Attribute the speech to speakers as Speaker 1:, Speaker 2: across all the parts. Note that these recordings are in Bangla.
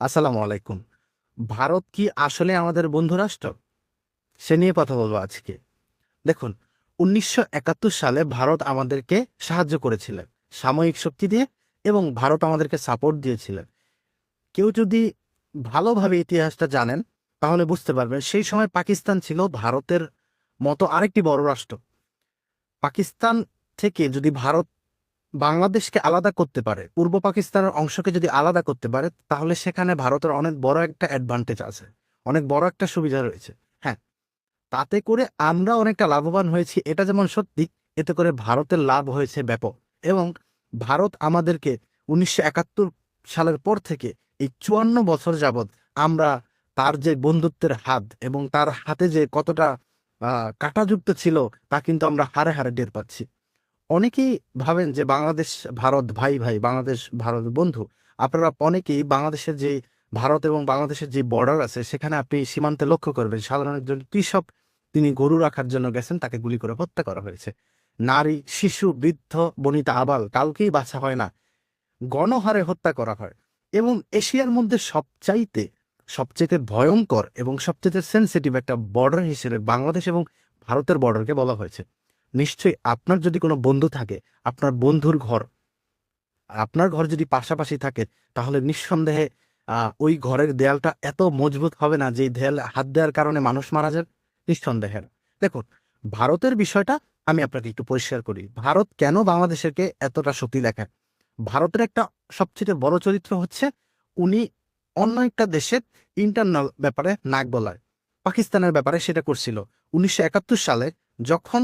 Speaker 1: আসসালামু আলাইকুম। ভারত কি আসলে আমাদের বন্ধু রাষ্ট্র? সে নিয়ে কথা বলব আজকে। দেখুন, উনিশশো একাত্তর সালে ভারত আমাদেরকে সাহায্য করেছিলেন, সাময়িক শক্তি দিয়ে এবং ভারত আমাদেরকে সাপোর্ট দিয়েছিলেন। কেউ যদি ভালোভাবে ইতিহাসটা জানেন, তাহলে বুঝতে পারবেন সেই সময় পাকিস্তান ছিল ভারতের মতো আরেকটি বড় রাষ্ট্র। পাকিস্তান থেকে যদি ভারত বাংলাদেশকে আলাদা করতে পারে। পূর্ব পাকিস্তানের অংশকে যদি আলাদা করতে পারে, তাহলে সেখানে ভারতের অনেক বড় একটা অ্যাডভান্টেজ আছে। অনেক বড় একটা সুবিধা রয়েছে। হ্যাঁ তাতে করে আমরা অনেকটা লাভবান হয়েছি। এটা যেমন সত্যি, এতে করে ভারতের লাভ হয়েছে ব্যাপক। এবং ভারত আমাদেরকে উনিশশো একাত্তর সালের পর থেকে এই চুয়ান্ন বছর যাবৎ আমরা তার যে বন্ধুত্বের হাত এবং তার হাতে যে কতটা কাঁটাযুক্ত ছিল, তা কিন্তু আমরা হারে হারে টের পাচ্ছি। অনেকেই ভাবেন যে বাংলাদেশ ভারত ভাই ভাই, বাংলাদেশ ভারত বন্ধু। আপনারা অনেকেই বাংলাদেশের যে ভারত এবং বাংলাদেশের যে বর্ডার আছে, সেখানে আপনি সীমান্তে লক্ষ্য করবেন, সাধারণ একজন কৃষক তিনি গরু রাখার জন্য গেছেন, তাকে গুলি করে হত্যা করা হয়েছে। নারী, শিশু, বৃদ্ধ, বনিতা, আবাল, কালকেই বাছা হয় না। গণহারে হত্যা করা হয়। এবং এশিয়ার মধ্যে সবচাইতে সবচেয়ে ভয়ঙ্কর এবং সবচেয়ে সেন্সিটিভ একটা বর্ডার হিসেবে বাংলাদেশ এবং ভারতের বর্ডারকে বলা হয়েছে। নিশ্চয়ই আপনার যদি কোনো বন্ধু থাকে, আপনার বন্ধুর ঘর, আপনার ঘর যদি পাশাপাশি থাকে, তাহলে নিঃসন্দেহে ওই ঘরের দেয়ালটা এত মজবুত হবে না যে দেয়াল হাত দেওয়ার কারণে মানুষ মারা যাবে? নিঃসন্দেহে। দেখুন, ভারতের বিষয়টা আমি আপনাকে একটু পরিষ্কার করি। ভারত কেন বাংলাদেশেরকে এতটা শক্তি দেখায়? ভারতের একটা সবচেয়ে বড় চরিত্র হচ্ছে, উনি অন্য একটা দেশের ইন্টারনাল ব্যাপারে নাক গলায়। পাকিস্তানের ব্যাপারে সেটা করছিল। উনিশশো একাত্তর সালে যখন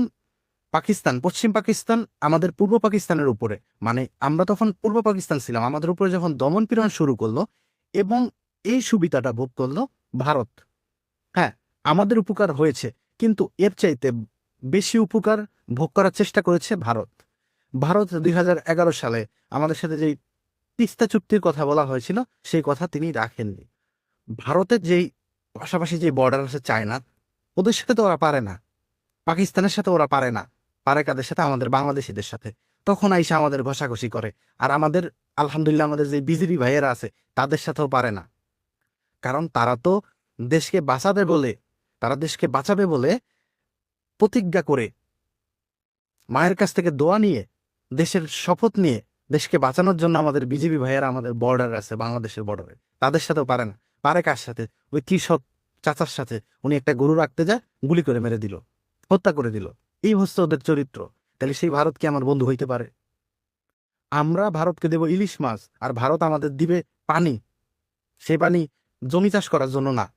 Speaker 1: পাকিস্তান, পশ্চিম পাকিস্তান আমাদের পূর্ব পাকিস্তানের উপরে। মানে আমরা তখন পূর্ব পাকিস্তান ছিলাম, আমাদের উপরে যখন দমন পীড়ন শুরু করল এবং এই সুবিধাটা ভোগ করল ভারত। হ্যাঁ আমাদের উপকার হয়েছে, কিন্তু এর চাইতে বেশি উপকার ভোগ করার চেষ্টা করেছে ভারত। ভারত দুই হাজার এগারো সালে আমাদের সাথে যেই তিস্তা চুক্তির কথা বলা হয়েছিল, সেই কথা তিনি রাখেননি। ভারতের যেই পাশাপাশি যে বর্ডার আছে চায়না, ওদের সাথে তো ওরা পারে না। পাকিস্তানের সাথে ওরা পারে না। পারে কাদের সাথে, আমাদের বাংলাদেশিদের সাথে। তখন আইসা আমাদের ঘষাঘষি করে। আর আমাদের, আলহামদুলিল্লাহ, আমাদের যে বিজেপি ভাইয়েরা আছে, তাদের সাথেও পারে না। কারণ তারা তো দেশকে বাঁচাবে বলে, তারা দেশকে বাঁচাবে বলে প্রতিজ্ঞা করে, মায়ের কাছ থেকে দোয়া নিয়ে, দেশের শপথ নিয়ে, দেশকে বাঁচানোর জন্য আমাদের বিজেপি ভাইয়েরা আমাদের বর্ডার আছে, বাংলাদেশের বর্ডারে তাদের সাথেও পারে না। পারে কার সাথে? ওই কৃষক চাচার সাথে। উনি একটা গরু রাখতে যায়, গুলি করে মেরে দিল, হত্যা করে দিল। এই হচ্ছে ওদের চরিত্র। তাহলে সেই ভারত কি আমার বন্ধু হইতে পারে? আমরা ভারতকে দেব ইলিশ মাছ, আর ভারত আমাদের দিবে পানি। সেই পানি জমি চাষ করার জন্য না।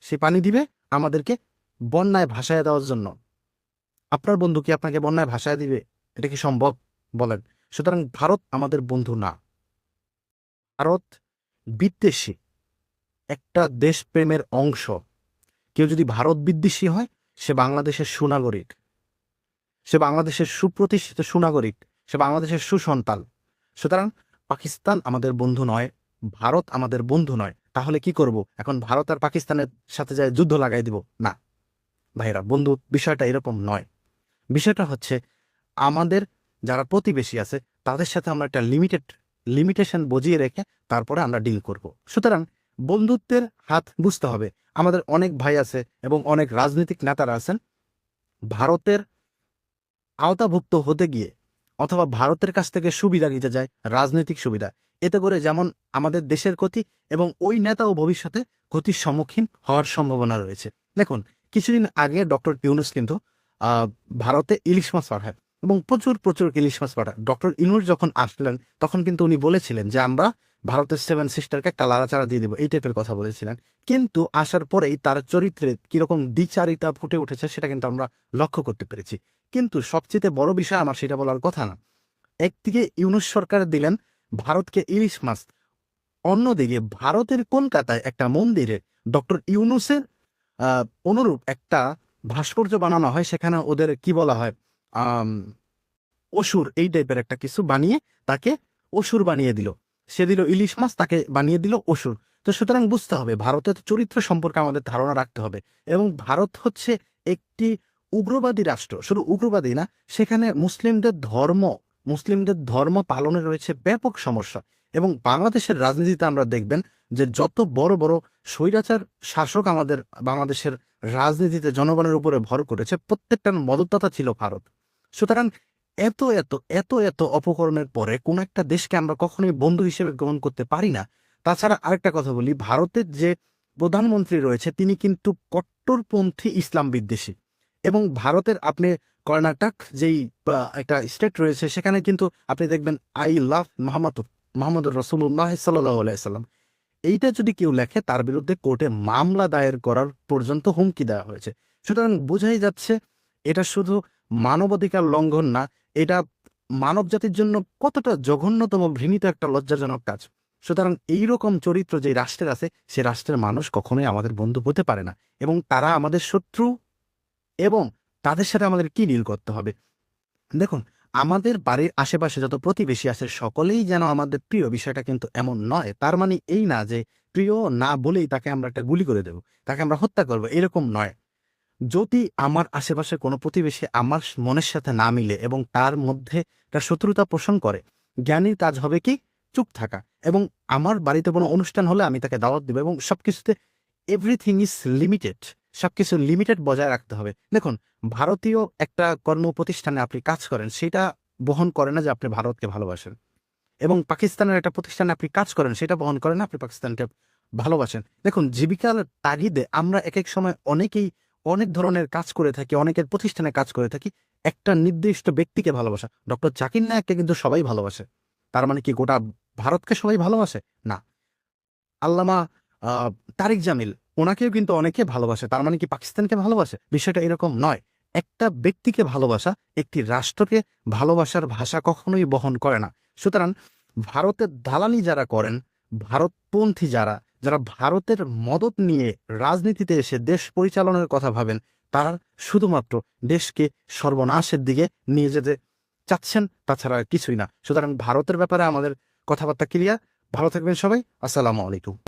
Speaker 1: সে পানি দিবে আমাদেরকে বন্যায় ভাসায় দেওয়ার জন্য। আপনার বন্ধু কি আপনাকে বন্যায় ভাসায় দিবে? এটা কি সম্ভব? বলেন। সুতরাং ভারত আমাদের বন্ধু না। ভারত বিদ্বেষী। একটা দেশপ্রেমের অংশ। কেউ যদি ভারত বিদ্বেষী হয়, সে বাংলাদেশের সুনাগরিক। সে বাংলাদেশের সুপ্রতিষ্ঠিত সুনাগরিক, সে বাংলাদেশের সুসন্তান। সুতরাং পাকিস্তান আমাদের বন্ধু নয়, ভারত আমাদের বন্ধু নয়। তাহলে কি করব? এখন ভারত আর পাকিস্তানের সাথে যায় যুদ্ধ লাগাই দিব? না। ভাইরা বন্ধু, বিষয়টা এরকম নয়। বিষয়টা হচ্ছে, আমাদের যারা প্রতিবেশী আছে, তাদের সাথে আমরা একটা লিমিটেড লিমিটেশন বজিয়ে রেখে তারপরে আমরা ডিল করব। সুতরাং বন্ধুত্বের হাত বুঝতে হবে। আমাদের অনেক ভাই আছে এবং অনেক রাজনৈতিক নেতারা আছেন। ভারতের আওতাভুক্ত হতে গিয়ে অথবা ভারতের কাছ থেকে সুবিধা নিতে যায়, রাজনৈতিক সুবিধা। এতে করে যেমন আমাদের দেশের ক্ষতি এবং ওই নেতাও ভবিষ্যতে ক্ষতির সম্মুখীন হওয়ার সম্ভাবনা রয়েছে। দেখুন, কিছুদিন আগে ডক্টর ইউনুস কিন্তু ভারতে ইলিশ মাছ পাঠায়। এবং প্রচুর প্রচুর ইলিশ মাছ পাঠায় ডক্টর ইউনুস যখন আসলেন, তখন কিন্তু উনি বলেছিলেন যে, আমরা ভারতের সেভেন সিস্টারকে একটা লাড়াচাড়া দিয়ে দেবো। এই টাইপের কথা বলেছিলেন। কিন্তু আসার পরেই তার চরিত্রে কীরকম দ্বিচারিতা ফুটে উঠেছে, সেটা কিন্তু আমরা লক্ষ্য করতে পেরেছি। কিন্তু সবচেয়ে বড় বিষয় আমার সেটা বলার কথা না। একদিকে ইউনুস সরকার দিলেন ভারতকে ইলিশ মাছ, অন্যদিকে ভারতের কলকাতায় একটা মন্দিরে ডক্টর ইউনুসের অনুরূপ একটা ভাস্কর্য বানানো হয়। সেখানে ওদের কি বলা হয়? অসুর এই টাইপের একটা কিছু বানিয়ে তাকে অসুর বানিয়ে দিল। সে দিল ইলিশ মাছ, তাকে বানিয়ে দিল অসুর। তো সুতরাং বুঝতে হবে, ভারতের চরিত্র সম্পর্কে আমাদের ধারণা রাখতে হবে এবং ভারত হচ্ছে একটি উগ্রবাদী রাষ্ট্র। শুধু উগ্রবাদী না, সেখানে মুসলিমদের ধর্ম মুসলিমদের ধর্ম পালনে রয়েছে ব্যাপক সমস্যা এবং বাংলাদেশের রাজনীতিতে আমরা দেখবেন যে যত বড় বড় স্বৈরাচার শাসক আমাদের বাংলাদেশের রাজনীতিতে জনগণের উপরে ভর করেছে, প্রত্যেকটার মদতদাতা ছিল ভারত। সুতরাং এত এত এত এত অপকরণের পরে কোন একটা দেশকে আমরা কখনোই বন্ধু হিসেবে গ্রহণ করতে পারি না। তাছাড়া আরেকটা কথা বলি, ভারতের যে প্রধানমন্ত্রী রয়েছে, তিনি কিন্তু কট্টরপন্থী ইসলাম বিদ্বেষী। এবং ভারতের আপনি কর্ণাটক যেই একটা স্টেট রয়েছে, সেখানে কিন্তু আপনি দেখবেন, আই লাভ মোহাম্মদ মোহাম্মদ রসুল্লাহ সাল্লাম এইটা যদি কেউ লেখে, তার বিরুদ্ধে কোর্টে মামলা দায়ের করার পর্যন্ত হুমকি দেওয়া হয়েছে। সুতরাং বোঝাই যাচ্ছে, এটা শুধু মানবাধিকার লঙ্ঘন না, এটা মানব জাতির জন্য কতটা জঘন্যতম, ঘৃণিত একটা লজ্জাজনক কাজ। সুতরাং এইরকম চরিত্র যে রাষ্ট্রের আছে, সে রাষ্ট্রের মানুষ কখনোই আমাদের বন্ধু হতে পারে না। এবং তারা আমাদের শত্রু এবং তাদের সাথে আমাদের কি ডিল করতে হবে? দেখুন, আমাদের বাড়ির আশেপাশে যত প্রতিবেশী আছে, সকলেই যেন আমাদের প্রিয়, বিষয়টা কিন্তু এমন নয়। তার মানে এই না যে প্রিয় না বলেই তাকে আমরা একটা গুলি করে দেব, তাকে আমরা হত্যা করব, এরকম নয়। যদি আমার আশেপাশে কোনো প্রতিবেশী আমার মনের সাথে না মিলে এবং তার মধ্যে একটা শত্রুতা পোষণ করে, জ্ঞানীর কাজ হবে কি? চুপ থাকা। এবং আমার বাড়িতে কোনো অনুষ্ঠান হলে আমি তাকে দাওয়াত দেবো এবং সবকিছুতে এভরিথিং ইজ লিমিটেড সবকিছু লিমিটেড বজায় রাখতে হবে। দেখুন, ভারতীয় একটা কর্ম প্রতিষ্ঠানে আপনি কাজ করেন, সেটা বহন করে না যে আপনি ভারতকে ভালোবাসেন। এবং পাকিস্তানের একটা প্রতিষ্ঠানে আপনি কাজ করেন, সেটা বহন করে না আপনি পাকিস্তানকে ভালোবাসেন। দেখুন, জীবিকার তাগিদে আমরা এক এক সময় অনেকেই অনেক ধরনের কাজ করে থাকি, অনেকের প্রতিষ্ঠানে কাজ করে থাকি। একটা নির্দিষ্ট ব্যক্তিকে ভালোবাসা, ডক্টর জাকির নায়ককে কিন্তু সবাই ভালোবাসে। তার মানে কি গোটা ভারতকে সবাই ভালোবাসে? না। আল্লামা তারিক জামিল, ওনাকেও কিন্তু অনেকে ভালোবাসে। তার মানে কি পাকিস্তানকে ভালোবাসে? বিষয়টা এরকম নয়। একটা ব্যক্তিকে ভালোবাসা একটি রাষ্ট্রকে ভালোবাসার ভাষা কখনোই বহন করে না। সুতরাং ভারতের দালালি যারা করেন, ভারতপন্থী যারা যারা ভারতের মদত নিয়ে রাজনীতিতে এসে দেশ পরিচালনার কথা ভাবেন, তারা শুধুমাত্র দেশকে সর্বনাশের দিকে নিয়ে যেতে চাচ্ছেন, তাছাড়া কিছুই না। সুতরাং ভারতের ব্যাপারে আমাদের কথাবার্তা ক্লিয়ার ভালো থাকবেন সবাই। আসসালামু আলাইকুম।